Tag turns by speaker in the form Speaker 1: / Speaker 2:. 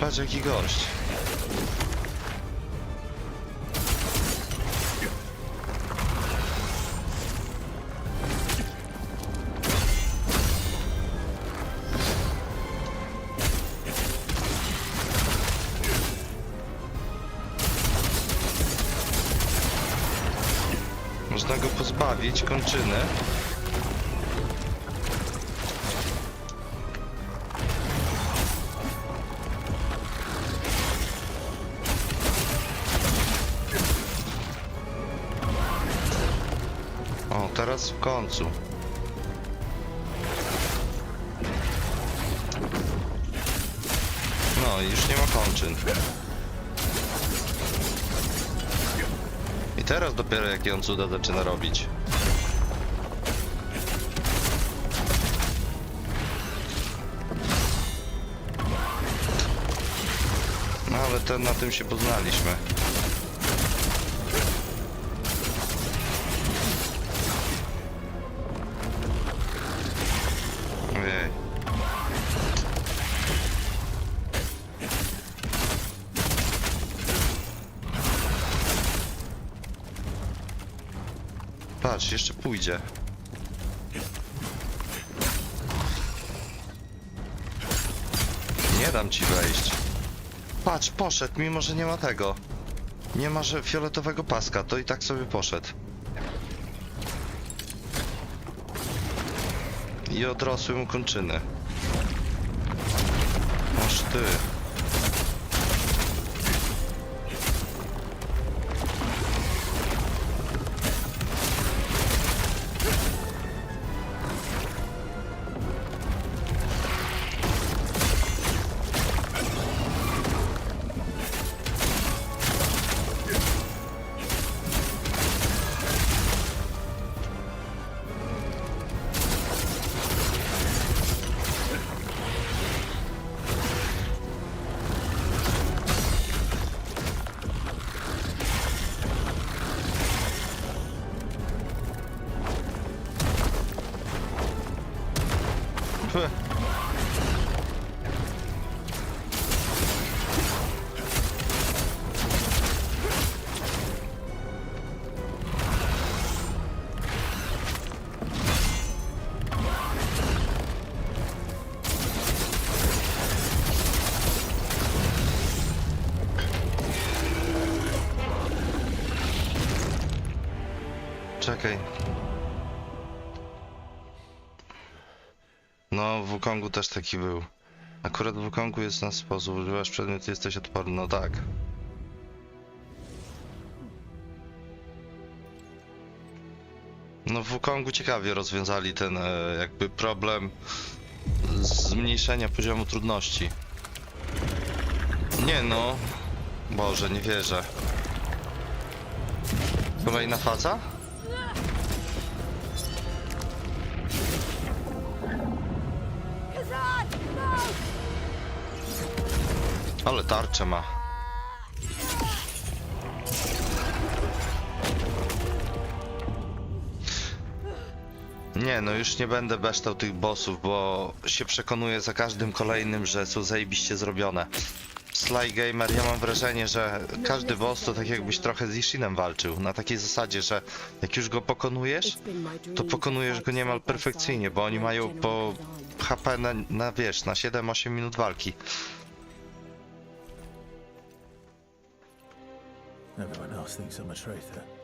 Speaker 1: Patrz jaki gość. Można go pozbawić kończyny. Teraz w końcu. No, już nie ma kończyn. I teraz dopiero jakie on cuda zaczyna robić. No ale to na tym się poznaliśmy. Patrz, jeszcze pójdzie. Nie dam ci wejść. Patrz, poszedł, mimo że nie ma tego. Nie ma że fioletowego paska, to i tak sobie poszedł. I odrosły mu kończyny. Aż ty. Czekaj. No, w Wukongu też taki był. Akurat w Wukongu jest na sposób, używasz przedmiot, jesteś odporny, no tak. No w Wukongu ciekawie rozwiązali ten e, jakby problem zmniejszenia poziomu trudności. Nie no. Boże, nie wierzę. Kolejna faza? Ale tarczę ma. Nie, no już nie będę beształ tych bossów, bo się przekonuję za każdym kolejnym, że są zajebiście zrobione. Sly Gamer, ja mam wrażenie, że każdy boss to tak jakbyś trochę z Ishinem walczył. Na takiej zasadzie, że jak już go pokonujesz, to pokonujesz go niemal perfekcyjnie, bo oni mają po HP na, na wiesz, na 7-8 minut walki.
Speaker 2: Everyone else thinks I'm a traitor.